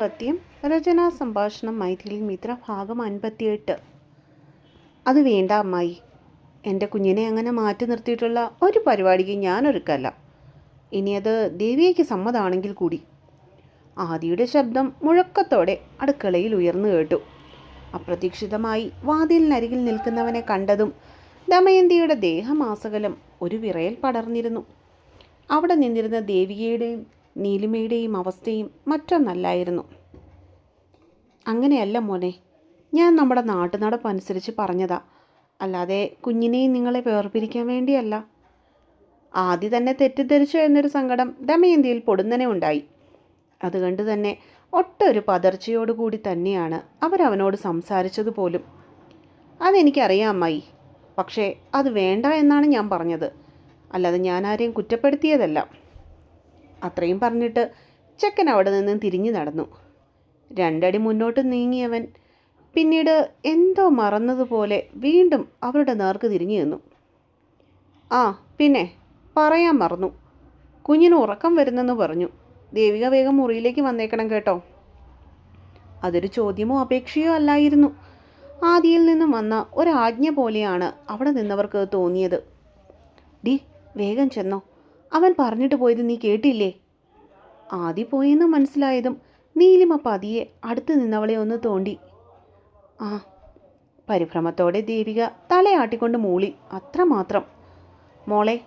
സത്യം രചനാ സംഭാഷണം മൈഥിലി മിത്ര ഭാഗം അൻപത്തിയെട്ട്. അത് വേണ്ട അമ്മായി. എന്റെ കുഞ്ഞിനെ അങ്ങനെ മാറ്റി നിർത്തിയിട്ടുള്ള ഒരു പരിപാടിക്ക് ഞാനൊരുക്കല്ല. ഇനി അത് ദേവിയയ്ക്ക് സമ്മതമാണെങ്കിൽ കൂടി. ആദിയുടെ ശബ്ദം മുഴക്കത്തോടെ അടുക്കളയിൽ ഉയർന്നു കേട്ടു. അപ്രതീക്ഷിതമായി വാതിലിനരികിൽ നിൽക്കുന്നവനെ കണ്ടതും ദമയന്തിയുടെ ദേഹമാസകലം ഒരു വിറയൽ പടർന്നിരുന്നു. അവിടെ നിന്നിരുന്ന ദേവികയുടെയും നീലിമയുടെയും അവസ്ഥയും മറ്റൊന്നല്ലായിരുന്നു. അങ്ങനെയല്ല മോനെ ഞാൻ നമ്മുടെ നാട്ടുനടപ്പ് അനുസരിച്ച് പറഞ്ഞതാ. അല്ലാതെ കുഞ്ഞിനെയും നിങ്ങളെ വേർപിരിക്കാൻ വേണ്ടിയല്ല. ആദ്യ തന്നെ തെറ്റിദ്ധരിച്ചു എന്നൊരു സങ്കടം ദമയന്തിയിൽ പൊടുന്നനെ ഉണ്ടായി. അതുകൊണ്ട് തന്നെ ഒട്ടൊരു പതർച്ചയോടുകൂടി തന്നെയാണ് അവരവനോട് സംസാരിച്ചത് പോലും. അതെനിക്കറിയാം അമ്മായി പക്ഷേ അത് വേണ്ട എന്നാണ് ഞാൻ പറഞ്ഞത്. അല്ലാതെ ഞാൻ ആരെയും കുറ്റപ്പെടുത്തിയതല്ല. അത്രയും പറഞ്ഞിട്ട് ചെക്കൻ അവിടെ നിന്ന് തിരിഞ്ഞു നടന്നു. രണ്ടടി മുന്നോട്ട് നീങ്ങിയവൻ പിന്നീട് എന്തോ മറന്നതുപോലെ വീണ്ടും അവരുടെ നേർക്ക് തിരിഞ്ഞു നിന്നു. ആ പിന്നെ പറയാൻ മറന്നു. കുഞ്ഞിന് ഉറക്കം വരുന്നെന്ന് പറഞ്ഞു. ദേവിക വേഗം മുറിയിലേക്ക് വന്നേക്കണം കേട്ടോ. അതൊരു ചോദ്യമോ അപേക്ഷയോ അല്ലായിരുന്നു. ആദിയിൽ നിന്നും വന്ന ഒരാജ്ഞ പോലെയാണ് അവിടെ നിന്നവർക്ക് തോന്നിയത്. ഡി വേഗം ചെന്നോ. അവൻ പറഞ്ഞിട്ട് പോയത് നീ കേട്ടില്ലേ? ആദി പോയെന്ന് മനസ്സിലായതും നീലിമ പതിയെ അടുത്ത് നിന്നവളെ ഒന്ന് തോണ്ടി. ആ പരിഭ്രമത്തോടെ ദേവിക തലയാട്ടിക്കൊണ്ട് മൂളി. അത്രമാത്രം മോളെ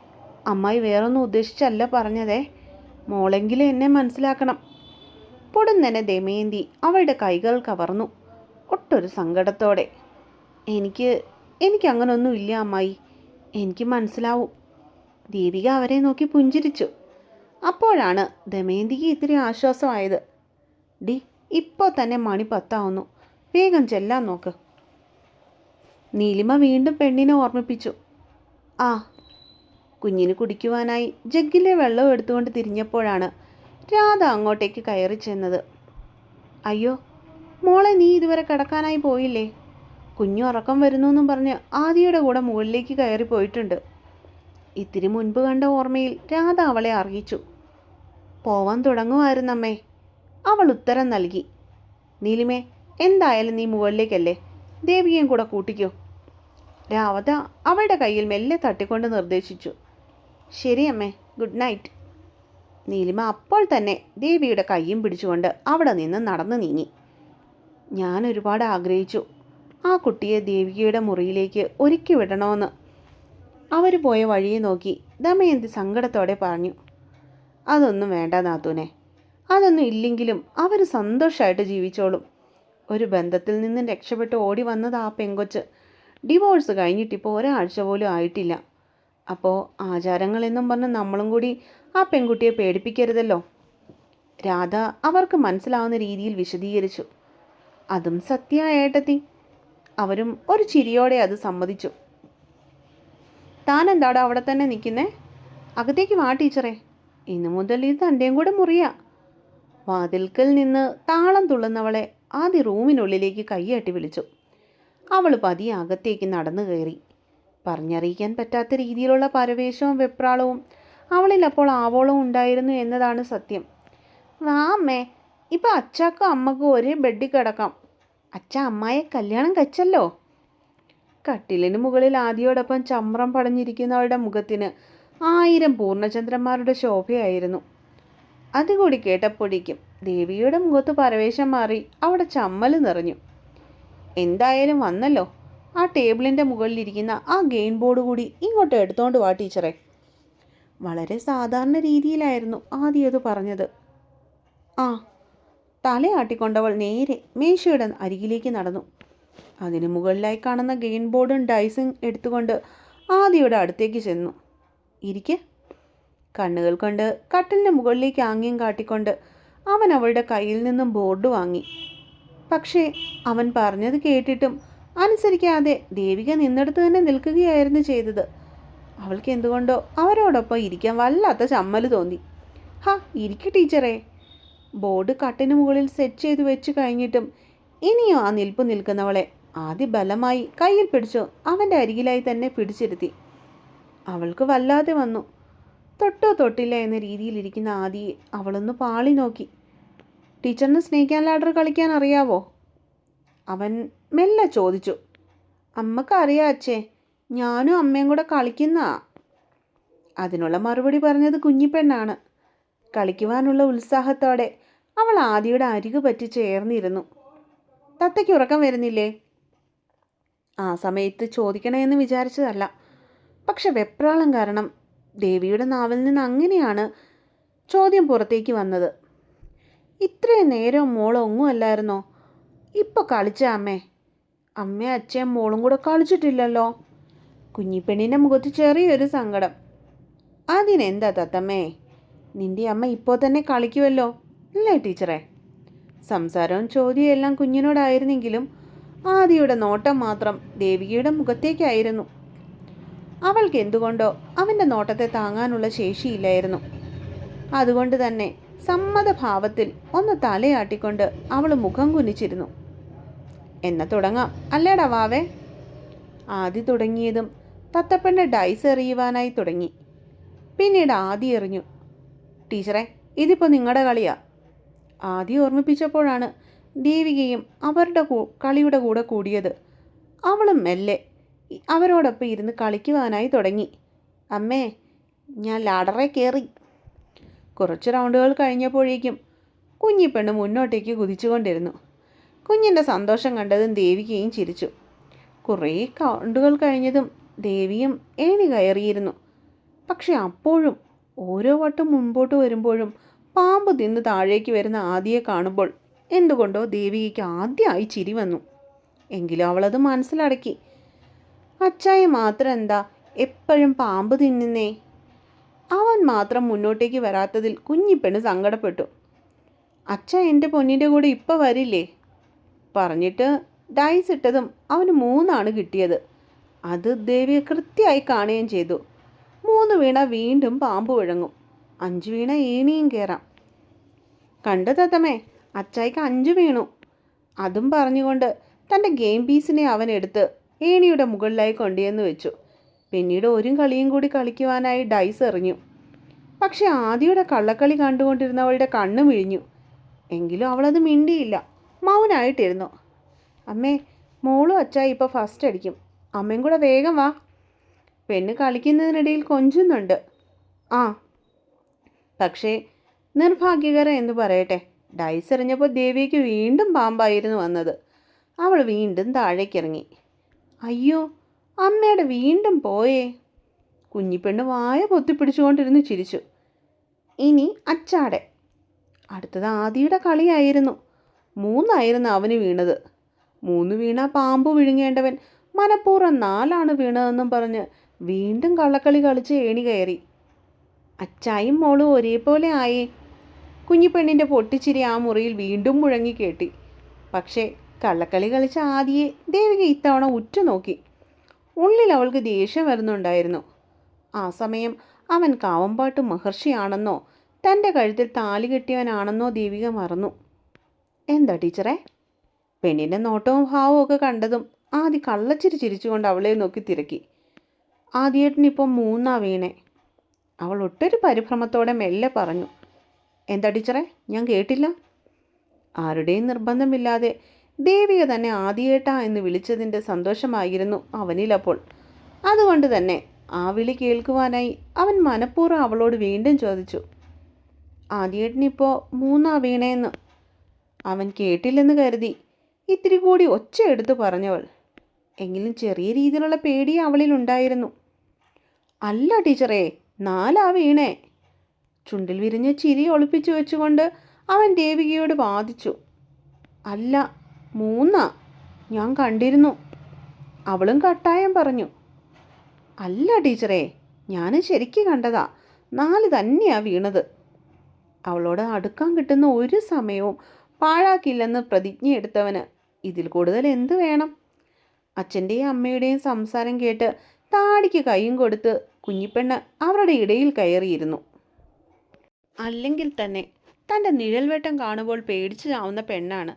അമ്മായി വേറൊന്നും ഉദ്ദേശിച്ചല്ല പറഞ്ഞതേ. മോളെങ്കിലും എന്നെ മനസ്സിലാക്കണം. പൊടുന്നനെ ദമയന്തി അവളുടെ കൈകൾ കവർന്നു. ഒട്ടൊരു സങ്കടത്തോടെ. എനിക്ക് എനിക്ക് അങ്ങനൊന്നും ഇല്ല അമ്മായി. എനിക്ക് മനസ്സിലാവും. ദേവിക അവരെ നോക്കി പുഞ്ചിരിച്ചു. അപ്പോഴാണ് ദമയന്തിക്ക് ഇത്തിരി ആശ്വാസമായത്. ഡി ഇപ്പോൾ തന്നെ മണി പത്താവുന്നു. വേഗം ചെല്ലാൻ നോക്ക്. നീലിമ വീണ്ടും പെണ്ണിനെ ഓർമ്മിപ്പിച്ചു. ആ കുഞ്ഞിന് കുടിക്കുവാനായി ജഗ്ഗിലെ വെള്ളം എടുത്തുകൊണ്ട് തിരിഞ്ഞപ്പോഴാണ് രാധ അങ്ങോട്ടേക്ക് കയറി ചെന്നത്. അയ്യോ മോളെ നീ ഇതുവരെ കിടക്കാനായി പോയില്ലേ? കുഞ്ഞു ഉറക്കം വരുന്നു എന്നും പറഞ്ഞ് ആദിയുടെ കൂടെ മുകളിലേക്ക് കയറി പോയിട്ടുണ്ട്. ഇത്തിരി മുൻപ് കണ്ട ഓർമ്മയിൽ രാധ അവളെ അറിയിച്ചു പോവാൻ തുടങ്ങുമായിരുന്നമ്മേ. അവൾ ഉത്തരം നൽകി. നീലിമേ എന്തായാലും നീ മുകളിലേക്കല്ലേ? ദേവിയെയും കൂടെ കൂട്ടിക്കോ. രാവത അവളുടെ കയ്യിൽ മെല്ലെ തട്ടിക്കൊണ്ട് നിർദ്ദേശിച്ചു. ശരി അമ്മേ ഗുഡ് നൈറ്റ്. നീലിമ അപ്പോൾ തന്നെ ദേവിയുടെ കയ്യും പിടിച്ചുകൊണ്ട് അവിടെ നിന്ന് നടന്നു നീങ്ങി. ഞാൻ ഒരുപാട് ആഗ്രഹിച്ചു. ആ കുട്ടിയെ ദേവികയുടെ മുറിയിലേക്ക് ഒരുക്കി വിടണമെന്ന് അവർ പോയ വഴിയെ നോക്കി ദമയന്തി സങ്കടത്തോടെ പറഞ്ഞു അതൊന്നും വേണ്ട നാത്തൂനെ. അതൊന്നും ഇല്ലെങ്കിലും അവർ സന്തോഷമായിട്ട് ജീവിച്ചോളും. ഒരു ബന്ധത്തിൽ നിന്നും രക്ഷപ്പെട്ട് ഓടി വന്നത് ആ പെങ്കൊച്ച്. ഡിവോഴ്സ് കഴിഞ്ഞിട്ടിപ്പോൾ ഒരാഴ്ച പോലും ആയിട്ടില്ല. അപ്പോൾ ആചാരങ്ങളെന്നും പറഞ്ഞ് നമ്മളും കൂടി ആ പെൺകുട്ടിയെ പേടിപ്പിക്കരുതല്ലോ. രാധ അവർക്ക് മനസ്സിലാവുന്ന രീതിയിൽ വിശദീകരിച്ചു. അതും സത്യ ഏട്ടത്തി. അവരും ഒരു ചിരിയോടെ അത് സമ്മതിച്ചു. താൻ എന്താടാ അവിടെ തന്നെ നിൽക്കുന്നേ? അകത്തേക്ക് വാ ടീച്ചറെ. ഇന്നു മുതൽ ഇത് തന്റെയും കൂടെ മുറിയാ. വാതിൽക്കൽ നിന്ന് താളം തുള്ളുന്നവളെ ആദ്യ റൂമിനുള്ളിലേക്ക് കൈയാട്ടി വിളിച്ചു. അവൾ പതിയെ അകത്തേക്ക് നടന്നു കയറി. പറഞ്ഞറിയിക്കാൻ പറ്റാത്ത രീതിയിലുള്ള പരവേശവും വെപ്രാളവും അവളിൽ അപ്പോൾ ആവോളം ഉണ്ടായിരുന്നു എന്നതാണ് സത്യം. വാ അമ്മേ. ഇപ്പം അച്ചാക്കും അമ്മക്കും ഒരേ ബെഡിൽ കിടക്കാം. അച്ഛ അമ്മായെ കല്യാണം കഴിച്ചല്ലോ? കട്ടിലിന് മുകളിൽ ആദിയോടൊപ്പം ചമ്രം പടഞ്ഞിരിക്കുന്നവളുടെ മുഖത്തിന് ആയിരം പൂർണചന്ദ്രന്മാരുടെ ശോഭയായിരുന്നു. അതുകൂടി കേട്ടപ്പോഴേക്കും ദേവിയുടെ മുഖത്ത് പരവേശം മാറി അവിടെ ചമ്മൽ നിറഞ്ഞു. എന്തായാലും വന്നല്ലോ. ആ ടേബിളിന്റെ മുകളിലിരിക്കുന്ന ആ ഗെയിം ബോർഡ് കൂടി ഇങ്ങോട്ട് എടുത്തോണ്ട് വാ ടീച്ചറെ. വളരെ സാധാരണ രീതിയിലായിരുന്നു ആദ്യം അത് പറഞ്ഞത്. ആ തലയാട്ടിക്കൊണ്ടവൾ നേരെ മേശയുടെ അരികിലേക്ക് നടന്നു. അതിന് മുകളിലായി കാണുന്ന ഗെയിൻ ബോർഡും ഡൈസും എടുത്തുകൊണ്ട് ആദിയുടെ അടുത്തേക്ക് ചെന്നു. ഇരിക്കെ. കണ്ണുകൾ കൊണ്ട് കട്ടിലിന്റെ മുകളിലേക്ക് ആംഗ്യം കാട്ടിക്കൊണ്ട് അവൻ അവളുടെ കയ്യിൽ നിന്നും ബോർഡ് വാങ്ങി. പക്ഷേ അവൻ പറഞ്ഞത് കേട്ടിട്ടും അനുസരിക്കാതെ ദേവിക നിന്നെടുത്ത് തന്നെ നിൽക്കുകയായിരുന്നു ചെയ്തത്. അവൾക്ക് എന്തുകൊണ്ടോ അവരോടൊപ്പം ഇരിക്കാൻ വല്ലാത്ത ചമ്മൽ തോന്നി. ഹാ ഇരിക്കു ടീച്ചറേ. ബോർഡ് കട്ടിന് മുകളിൽ സെറ്റ് ചെയ്ത് വെച്ച് കഴിഞ്ഞിട്ടും ഇനിയും ആ നിൽപ്പ് നിൽക്കുന്നവളെ ആദ്യ ബലമായി കയ്യിൽ പിടിച്ചു അവന്റെ അരികിലായി തന്നെ പിടിച്ചിരുത്തി. അവൾക്ക് വല്ലാതെ വന്നു. തൊട്ടോ തൊട്ടില്ല എന്ന രീതിയിലിരിക്കുന്ന ആദിയെ അവളൊന്ന് പാളി നോക്കി. ടീച്ചറിന് സ്നേക്ക് ആൻഡ് ലാഡർ കളിക്കാൻ അറിയാവോ? അവൻ മെല്ലെ ചോദിച്ചു. അമ്മക്കറിയാം അച്ഛേ ഞാനും അമ്മയും കൂടെ കളിക്കുന്ന. അതിനുള്ള മറുപടി പറഞ്ഞത് കുഞ്ഞിപ്പെണ്ണാണ്. കളിക്കുവാനുള്ള ഉത്സാഹത്തോടെ അവൾ ആദിയുടെ അരികു പറ്റി ചേർന്നിരുന്നു. തത്തയ്ക്ക് ഉറക്കം വരുന്നില്ലേ? ആ സമയത്ത് ചോദിക്കണമെന്ന് വിചാരിച്ചതല്ല. പക്ഷെ വെപ്രാളം കാരണം ദേവിയുടെ നാവിൽ നിന്ന് അങ്ങനെയാണ് ചോദ്യം പുറത്തേക്ക് വന്നത്. ഇത്രയും നേരം മോൾ ഒങ്ങുമല്ലായിരുന്നോ ഇപ്പോൾ കളിച്ച അമ്മേ. അമ്മ അച്ഛയും മോളും കൂടെ കളിച്ചിട്ടില്ലല്ലോ. കുഞ്ഞിപ്പെണ്ണിന്റെ മുഖത്ത് ചെറിയൊരു സങ്കടം. അതിനെന്താ തത്തമ്മേ? നിന്റെ അമ്മ ഇപ്പോൾ തന്നെ കളിക്കുമല്ലോ അല്ലേ ടീച്ചറെ? സംസാരവും ചോദ്യവും എല്ലാം കുഞ്ഞിനോടായിരുന്നെങ്കിലും ആദിയുടെ നോട്ടം മാത്രം ദേവികയുടെ മുഖത്തേക്കായിരുന്നു. അവൾക്ക് എന്തുകൊണ്ടോ അവന്റെ നോട്ടത്തെ താങ്ങാനുള്ള ശേഷിയില്ലായിരുന്നു. അതുകൊണ്ട് തന്നെ സമ്മതഭാവത്തിൽ ഒന്ന് തലയാട്ടിക്കൊണ്ട് അവൾ മുഖം കുനിച്ചിരുന്നു. എന്നെ തുടങ്ങാം. അല്ലേടാ വാവേ? ആദി തുടങ്ങിയതും തത്തപ്പന്റെ ഡൈസ് എറിയുവാനായി തുടങ്ങി. പിന്നീട് ആദി എറിഞ്ഞു. ടീച്ചറെ ഇതിപ്പോൾ നിങ്ങളുടെ കളിയാ. ആദ്യം ഓർമ്മിപ്പിച്ചപ്പോഴാണ് ദേവികയും അവരുടെ കളിയുടെ കൂടെ കൂടിയത്. അവളും മെല്ലെ അവരോടൊപ്പം ഇരുന്ന് കളിക്കുവാനായി തുടങ്ങി. അമ്മേ ഞാൻ ലാഡറെ കയറി കുറച്ച് റൗണ്ടുകൾ കഴിഞ്ഞപ്പോഴേക്കും കുഞ്ഞിപ്പെണ്ണ് മുന്നോട്ടേക്ക് കുതിച്ചുകൊണ്ടിരുന്നു. കുഞ്ഞിന്റെ സന്തോഷം കണ്ടതും ദേവികയും ചിരിച്ചു. കുറേ കൗണ്ടുകൾ കഴിഞ്ഞതും ദേവിയും ഏണി കയറിയിരുന്നു. പക്ഷെ അപ്പോഴും ഓരോ വട്ടം മുൻപോട്ട് വരുമ്പോഴും പാമ്പ് തിന്ന് താഴേക്ക് വരുന്ന ആദിയെ കാണുമ്പോൾ എന്തുകൊണ്ടോ ദേവികയ്ക്ക് ആദ്യമായി ചിരി വന്നു. എങ്കിലും അവളത് മനസ്സിലടക്കി. അച്ചായി മാത്രം എന്താ എപ്പോഴും പാമ്പ് തിന്നുന്നേ? അവൻ മാത്രം മുന്നോട്ടേക്ക് വരാത്തതിൽ കുഞ്ഞിപ്പെണ് സങ്കടപ്പെട്ടു. അച്ഛ എന്റെ പൊന്നിന്റെ കൂടെ ഇപ്പം വരില്ലേ? പറഞ്ഞിട്ട് ഡൈസ് ഇട്ടതും അവന് മൂന്നാണ് കിട്ടിയത്. അത് ദേവിയെ കൃത്യമായി കാണുകയും ചെയ്തു. മൂന്ന് വീണ വീണ്ടും പാമ്പ് വിഴങ്ങും. അഞ്ച് വീണ ഏണിയും കയറാം കണ്ടു തത്തമ്മേ അച്ചായിക്ക് അഞ്ച് വീണു. അതും പറഞ്ഞുകൊണ്ട് തന്റെ ഗെയിം പീസിനെ അവൻ എടുത്ത് ഏണിയുടെ മുകളിലായി കൊണ്ടുവന്ന് വെച്ചു. പിന്നീട് ഒരു കളിയും കൂടി കളിക്കുവാനായി ഡൈസ് എറിഞ്ഞു. പക്ഷെ ആദിയുടെ കള്ളക്കളി കണ്ടുകൊണ്ടിരുന്നവളുടെ കണ്ണ് മിഴിഞ്ഞു. എങ്കിലും അവളത് മിണ്ടിയില്ല. മൗനായിട്ടിരുന്നു. അമ്മേ മോളും അച്ചായി ഇപ്പോൾ ഫസ്റ്റ് അടിക്കും. അമ്മയും കൂടെ വേഗം വാ. പെണ്ണ് കളിക്കുന്നതിനിടയിൽ കൊഞ്ചുന്നുണ്ട്. ആ പക്ഷേ നിർഭാഗ്യകര എന്ന് പറയട്ടെ ഡൈസ് എറിഞ്ഞപ്പോൾ ദേവിക്ക് വീണ്ടും പാമ്പായിരുന്നു വന്നത്. അവൾ വീണ്ടും താഴേക്കിറങ്ങി. അയ്യോ അമ്മയുടെ വീണ്ടും പോയേ. കുഞ്ഞിപ്പെണ്ണ് വായ പൊത്തിപ്പിടിച്ചുകൊണ്ടിരുന്ന് ചിരിച്ചു. ഇനി അച്ചാടെ. അടുത്തത് ആദിയുടെ കളിയായിരുന്നു. മൂന്നായിരുന്നു അവന് വീണത്. മൂന്ന് വീണ പാമ്പ് വിഴുങ്ങേണ്ടവൻ മനഃപൂർവം നാലാണ് വീണതെന്നും പറഞ്ഞ് വീണ്ടും കള്ളക്കളി കളിച്ച് ഏണി കയറി. അച്ചായും മോളും ഒരേപോലെ ആയേ. കുഞ്ഞിപ്പെണ്ണിന്റെ പൊട്ടിച്ചിരി ആ മുറിയിൽ വീണ്ടും മുഴങ്ങി കേട്ടി. പക്ഷേ കള്ളക്കളി കളിച്ച ആദിയെ ദേവിക ഇത്തവണ ഉറ്റുനോക്കി. ഉള്ളിൽ അവൾക്ക് ദേഷ്യം വരുന്നുണ്ടായിരുന്നു. ആ സമയം അവൻ കാവമ്പാട്ട് മഹർഷിയാണെന്നോ തന്റെ കഴുത്തിൽ താലി കെട്ടിയവനാണെന്നോ ദേവിക മറന്നു. എന്താ ടീച്ചറെ? പെണ്ണിന്റെ നോട്ടവും ഭാവവും ഒക്കെ കണ്ടതും ആദി കള്ളച്ചിരി ചിരിച്ചുകൊണ്ട് അവളെ നോക്കി തിരക്കി. ആദ്യേട്ടനിപ്പം മൂന്നാ വീണേ. അവൾ ഒട്ടൊരു പരിഭ്രമത്തോടെ മെല്ലെ പറഞ്ഞു എന്താ ടീച്ചറെ ഞാൻ കേട്ടില്ല. ആരുടെയും നിർബന്ധമില്ലാതെ ദേവിയെ തന്നെ ആദിയേട്ട എന്ന് വിളിച്ചതിന്റെ സന്തോഷമായിരുന്നു അവനിലപ്പോൾ. അതുകൊണ്ട് തന്നെ ആ വിളി കേൾക്കുവാനായി അവൻ മനഃപൂർവം അവളോട് വീണ്ടും ചോദിച്ചു ആദിയേട്ടനിപ്പോൾ മൂന്നാ വീണേന്ന്? അവൻ കേട്ടില്ലെന്ന് കരുതി ഇത്തിരി കൂടി ഒച്ച എടുത്തു പറഞ്ഞവൾ എങ്കിലും ചെറിയ രീതിയിലുള്ള പേടി അവളിലുണ്ടായിരുന്നു. അല്ല ടീച്ചറേ നാലാ വീണേ. ചുണ്ടിൽ വിരിഞ്ഞ ചിരി ഒളിപ്പിച്ചു വെച്ചുകൊണ്ട് അവൻ ദേവികയോട് വാദിച്ചു. അല്ല മൂന്നാ? ഞാൻ കണ്ടിരുന്നു. അവളും കട്ടായം പറഞ്ഞു. അല്ല ടീച്ചറേ ഞാൻ ശരിക്ക് കണ്ടതാ. നാല് തന്നെയാ വീണത്. അവളോട് അടുക്കാൻ കിട്ടുന്ന ഒരു സമയവും പാഴാക്കില്ലെന്ന് പ്രതിജ്ഞയെടുത്തവന് ഇതിൽ കൂടുതൽ എന്ത് വേണം? അച്ഛന്റെയും അമ്മയുടെയും സംസാരം കേട്ട് താടിക്ക് കൈയും കൊടുത്ത് കുഞ്ഞിപ്പെണ്ണ് അവരുടെ ഇടയിൽ കയറിയിരുന്നു. അല്ലെങ്കിൽ തന്നെ തന്റെ നിഴൽവേട്ടം കാണുമ്പോൾ പേടിച്ചു ചാവുന്ന പെണ്ണാണ്.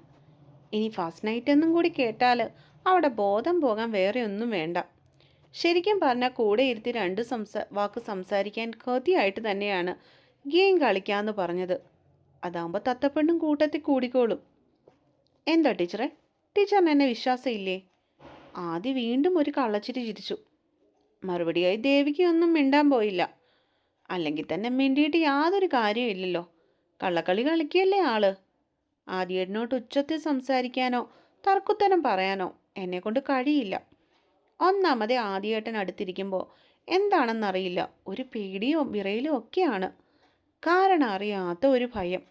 ഇനി ഫസ്റ്റ് നൈറ്റ് എന്നും കൂടി കേട്ടാൽ അവിടെ ബോധം പോകാൻ വേറെ ഒന്നും വേണ്ട. ശരിക്കും പറഞ്ഞാൽ കൂടെ ഇരുത്തി രണ്ട് സംസാ വാക്ക് സംസാരിക്കാൻ കൃതിയായിട്ട് തന്നെയാണ് ഗെയിം കളിക്കാമെന്ന് പറഞ്ഞത്. അതാകുമ്പോൾ തത്തപ്പെണ്ണും കൂട്ടത്തിൽ കൂടിക്കോളും. എന്താ ടീച്ചറെ? ടീച്ചറിന് എന്നെ വിശ്വാസമില്ലേ? ആദ്യ വീണ്ടും ഒരു കള്ളച്ചിരി ചിരിച്ചു. മറുപടിയായി ദേവിക്ക് ഒന്നും മിണ്ടാൻ പോയില്ല. അല്ലെങ്കിൽ തന്നെ മിണ്ടിയിട്ട് യാതൊരു കാര്യമില്ലല്ലോ കള്ളക്കളി കളിക്കുകയല്ലേ ആൾ? ആദ്യേടിനോട്ട് ഉച്ചത്തിൽ സംസാരിക്കാനോ തർക്കുത്തരം പറയാനോ എന്നെക്കൊണ്ട് കഴിയില്ല. ഒന്നാമതേ ആദ്യേട്ടൻ അടുത്തിരിക്കുമ്പോൾ എന്താണെന്നറിയില്ല. ഒരു പേടിയോ വിറയിലോ ഒക്കെയാണ്. കാരണം അറിയാത്ത ഒരു ഭയം.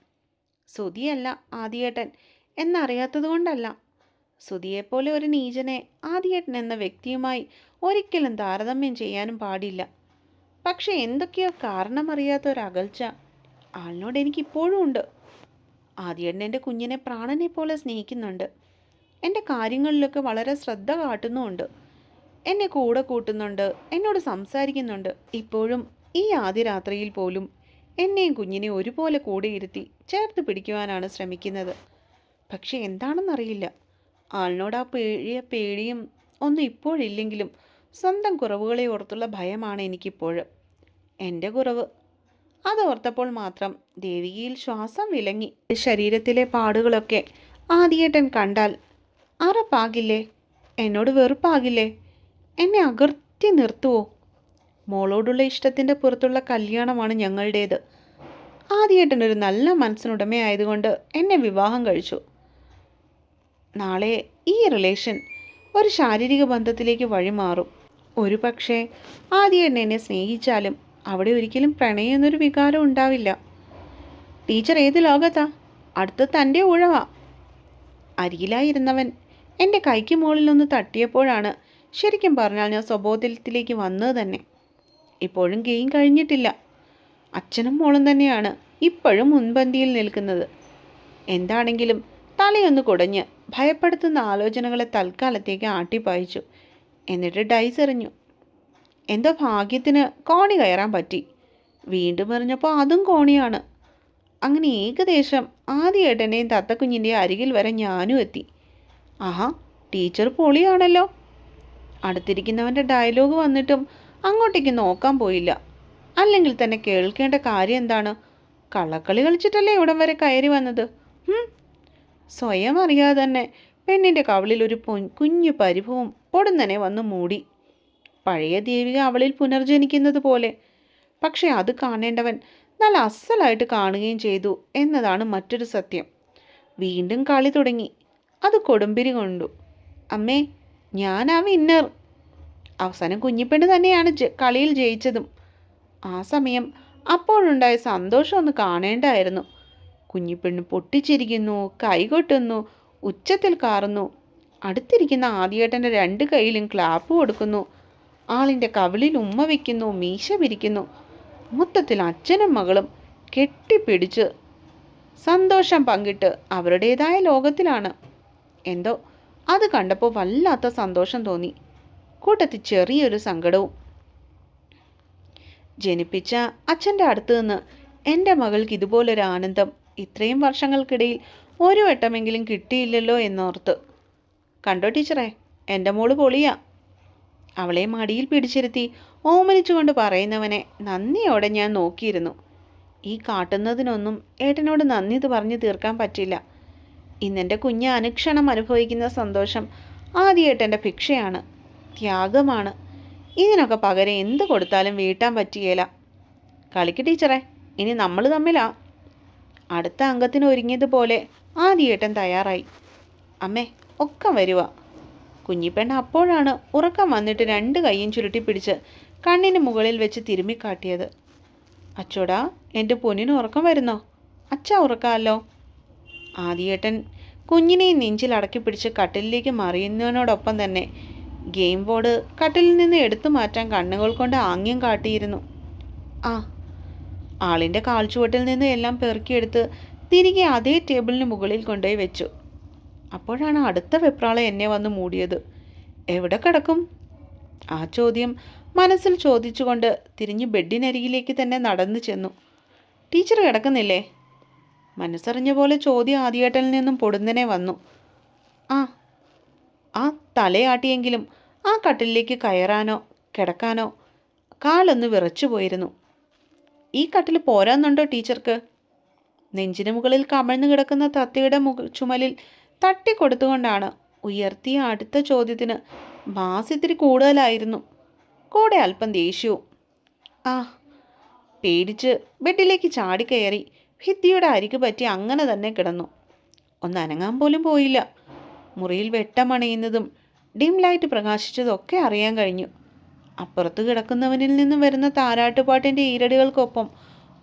സുതിയല്ല ആദ്യേട്ടൻ എന്നറിയാത്തത് കൊണ്ടല്ല സുതിയെപ്പോലെ ഒരു നീചനെ ആദ്യേട്ടൻ എന്ന വ്യക്തിയുമായി ഒരിക്കലും താരതമ്യം ചെയ്യാനും പാടില്ല. പക്ഷെ എന്തൊക്കെയോ കാരണമറിയാത്ത ഒരു അകൽച്ച ആളിനോട് എനിക്കിപ്പോഴും ഉണ്ട്. ആദ്യേട്ടൻ എന്റെ കുഞ്ഞിനെ പ്രാണനെ പോലെ സ്നേഹിക്കുന്നുണ്ട്. എന്റെ കാര്യങ്ങളിലൊക്കെ വളരെ ശ്രദ്ധ കാട്ടുന്നുമുണ്ട്. എന്നെ കൂടെ കൂട്ടുന്നുണ്ട് എന്നോട് സംസാരിക്കുന്നുണ്ട്. ഇപ്പോഴും ഈ ആദ്യ രാത്രിയിൽ പോലും എന്നെയും കുഞ്ഞിനെ ഒരുപോലെ കൂടെ ഇരുത്തി ചേർത്ത് പിടിക്കുവാനാണ് ശ്രമിക്കുന്നത്. പക്ഷെ എന്താണെന്നറിയില്ല. ആളിനോട് ആ പേടിയ പേടിയും ഒന്നും ഇപ്പോഴില്ലെങ്കിലും സ്വന്തം കുറവുകളെ ഓർത്തുള്ള ഭയമാണ് എനിക്കിപ്പോൾ. എന്റെ കുറവ്. അതോർത്തപ്പോൾ മാത്രം ദേവികയിൽ ശ്വാസം വിലങ്ങി. ശരീരത്തിലെ പാടുകളൊക്കെ ആദ്യേട്ടൻ കണ്ടാൽ അറപ്പാകില്ലേ? എന്നോട് വെറുപ്പാകില്ലേ? എന്നെ അകർത്തി നിർത്തുവോ? മോളോടുള്ള ഇഷ്ടത്തിന്റെ പുറത്തുള്ള കല്യാണമാണ് ഞങ്ങളുടേത്. ആദ്യേട്ടൻ ഒരു നല്ല മനസ്സിനുടമയായതുകൊണ്ട് എന്നെ വിവാഹം കഴിച്ചു. നാളെ ഈ റിലേഷൻ ഒരു ശാരീരിക ബന്ധത്തിലേക്ക് വഴിമാറും. ഒരു പക്ഷേ ആദ്യ എന്നെ സ്നേഹിച്ചാലും അവിടെ ഒരിക്കലും പ്രണയം എന്നൊരു വികാരം ഉണ്ടാവില്ല. ടീച്ചർ ഏത് ലോകത്താ? അടുത്ത് തന്റെ ഉഴവാ അരികിലായിരുന്നവൻ എന്റെ കൈക്ക് മുകളിലൊന്ന് തട്ടിയപ്പോഴാണ് ശരിക്കും പറഞ്ഞാൽ ഞാൻ സ്വബോധത്തിലേക്ക് വന്നത് തന്നെ. ഇപ്പോഴും ഗെയിം കഴിഞ്ഞിട്ടില്ല. അച്ഛനും മോളും തന്നെയാണ് ഇപ്പോഴും മുൻപന്തിയിൽ നിൽക്കുന്നത്. എന്താണെങ്കിലും തലയൊന്ന് കുടഞ്ഞ് ഭയപ്പെടുത്തുന്ന ആലോചനകളെ തൽക്കാലത്തേക്ക് ആട്ടിപ്പായിച്ചു. എന്നിട്ട് ഡൈസ് എറിഞ്ഞു. എന്തോ ഭാഗ്യത്തിന് കോണി കയറാൻ പറ്റി. വീണ്ടും എറിഞ്ഞപ്പോൾ അതും കോണിയാണ്. അങ്ങനെ ഏകദേശം ആദ്യേട്ടന്റെയും തത്തക്കുഞ്ഞിന്റെയും അരികിൽ വരെ ഞാനും എത്തി. ആഹാ ടീച്ചർ പൊളിയാണല്ലോ. അടുത്തിരിക്കുന്നവന്റെ ഡയലോഗ് വന്നിട്ടും അങ്ങോട്ടേക്ക് നോക്കാൻ പോയില്ല. അല്ലെങ്കിൽ തന്നെ കേൾക്കേണ്ട കാര്യം എന്താണ്? കള്ളക്കളി കളിച്ചിട്ടല്ലേ ഇവിടം വരെ കയറി വന്നത്? സ്വയം അറിയാതെ തന്നെ പെണ്ണിന്റെ കവളിൽ ഒരു കുഞ്ഞു പരിഭവം പൊടുന്നനെ വന്ന് മൂടി. പഴയ ദേവിക അവളിൽ പുനർജനിക്കുന്നത് പോലെ. പക്ഷെ അത് കാണേണ്ടവൻ നല്ല അസലായിട്ട് കാണുകയും ചെയ്തു എന്നതാണ് മറ്റൊരു സത്യം. വീണ്ടും കളി തുടങ്ങി. അത് കൊടുമ്പിരി കൊണ്ടു. അമ്മേ ഞാൻ ആ വിന്നർ അവസാനം കുഞ്ഞിപ്പെണ്ണ് തന്നെയാണ് കളിയിൽ ജയിച്ചതും. ആ സമയം അപ്പോഴുണ്ടായ സന്തോഷം ഒന്ന് കാണേണ്ടായിരുന്നു. കുഞ്ഞിപ്പെണ്ണ് പൊട്ടിച്ചിരിക്കുന്നു കൈകൊട്ടുന്നു ഉച്ചത്തിൽ കാറുന്നു. അടുത്തിരിക്കുന്ന ആദ്യേട്ടന്റെ രണ്ട് കൈയിലും ക്ലാപ്പ് കൊടുക്കുന്നു. ആളിന്റെ കവിളിൽ ഉമ്മ വയ്ക്കുന്നു മീശ പിരിക്കുന്നു. മൊത്തത്തിൽ അച്ഛനും മകളും കെട്ടിപ്പിടിച്ച് സന്തോഷം പങ്കിട്ട് അവരുടേതായ ലോകത്തിലാണ്. എന്തോ അത് കണ്ടപ്പോൾ വല്ലാത്ത സന്തോഷം തോന്നി. കൂട്ടത്തിൽ ചെറിയൊരു സങ്കടവും. ജനിപ്പിച്ച അച്ഛന്റെ അടുത്ത് നിന്ന് എന്റെ മകൾക്ക് ഇതുപോലൊരു ആനന്ദം ഇത്രയും വർഷങ്ങൾക്കിടയിൽ ഒരു വട്ടമെങ്കിലും കിട്ടിയില്ലല്ലോ എന്നോർത്ത് കണ്ടോ ടീച്ചറെ? എന്റെ മോൾ പൊളിയാ. അവളെ മടിയിൽ പിടിച്ചിരുത്തി ഓമനിച്ചുകൊണ്ട് പറയുന്നവനെ നന്ദിയോടെ ഞാൻ നോക്കിയിരുന്നു. ഈ കാട്ടുന്നതിനൊന്നും ഏട്ടനോട് നന്ദി ഇത് പറഞ്ഞു തീർക്കാൻ പറ്റില്ല. ഇന്നെന്റെ കുഞ്ഞ് അനുക്ഷണം അനുഭവിക്കുന്ന സന്തോഷം ആദ്യേട്ടന്റെ ഭിക്ഷയാണ് ത്യാഗമാണ്. ഇതിനൊക്കെ പകരം എന്ത് കൊടുത്താലും വീട്ടാൻ പറ്റിയേല. കളിക്ക് ടീച്ചറെ ഇനി നമ്മൾ തമ്മിലാ. അടുത്ത അംഗത്തിന് ഒരുങ്ങിയതുപോലെ ആദ്യേട്ടൻ തയ്യാറായി. അമ്മേ ഒക്കെ വരുക കുഞ്ഞിപ്പെണ്ണ അപ്പോഴാണ് ഉറക്കം വന്നിട്ട് രണ്ട് കൈയും ചുരുട്ടി പിടിച്ച് കണ്ണിന് മുകളിൽ വെച്ച് തിരുമ്മിക്കാട്ടിയത് അച്ചോടാ എന്റെ പൊന്നിന് ഉറക്കം വരുന്നോ? അച്ഛാ ഉറക്കാമല്ലോ ആദിയേട്ടൻ കുഞ്ഞിനെയും നെഞ്ചിൽ അടക്കി പിടിച്ച് കട്ടിലിലേക്ക് മറിയുന്നതിനോടൊപ്പം തന്നെ ഗെയിം ബോർഡ് കട്ടിലിൽ നിന്ന് എടുത്തു മാറ്റാൻ കണ്ണുകൾ കൊണ്ട് ആംഗ്യം കാട്ടിയിരുന്നു. ആ ആളിന്റെ കാൽച്ചുവട്ടിൽ നിന്ന് എല്ലാം പെറുക്കിയെടുത്ത് തിരികെ അതേ ടേബിളിന് മുകളിൽ കൊണ്ടുപോയി വെച്ചു. അപ്പോഴാണ് അടുത്ത വെപ്രാളെ എന്നെ വന്ന് മൂടിയത്. എവിടെ കിടക്കും? ആ ചോദ്യം മനസ്സിൽ ചോദിച്ചുകൊണ്ട് തിരിഞ്ഞ് ബെഡിനരികിലേക്ക് തന്നെ നടന്നു ചെന്നു. ടീച്ചർ കിടക്കുന്നില്ലേ? മനസ്സറിഞ്ഞ പോലെ ചോദ്യം ആദ്യേട്ടനിൽ നിന്നും പൊടുന്നനെ വന്നു. ആ ആ തലയാട്ടിയെങ്കിലും ആ കട്ടിലേക്ക് കയറാനോ കിടക്കാനോ കാലൊന്ന് വിറച്ചു പോയിരുന്നു. ഈ കട്ടിൽ പോരാന്നുണ്ടോ ടീച്ചർക്ക്? നെഞ്ചിന് മുകളിൽ കമഴ്ന്നു കിടക്കുന്ന തത്തയുടെ മുക ചുമലിൽ തട്ടിക്കൊടുത്തുകൊണ്ടാണ് ഉയർത്തിയ അടുത്ത ചോദ്യത്തിന് ബാസ് ഇത്തിരി കൂടുതലായിരുന്നു. കൂടെ അല്പം ദേഷ്യവും. ആ പേടിച്ച് ബെഡിലേക്ക് ചാടിക്കയറി ഭിത്തിയുടെ അരിക്ക് പറ്റി അങ്ങനെ തന്നെ കിടന്നു. ഒന്ന് അനങ്ങാൻ പോലും പോയില്ല. മുറിയിൽ വെട്ടമണയുന്നതും ഡിം ലൈറ്റ് പ്രകാശിച്ചതൊക്കെ അറിയാൻ കഴിഞ്ഞു. അപ്പുറത്ത് കിടക്കുന്നവനിൽ നിന്നും വരുന്ന താരാട്ടുപാട്ടിന്റെ ഈരടികൾക്കൊപ്പം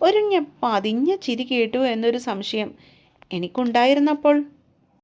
ഒരു പതിഞ്ഞ ചിരി കേട്ടു എന്നൊരു സംശയം എനിക്കുണ്ടായിരുന്നപ്പോൾ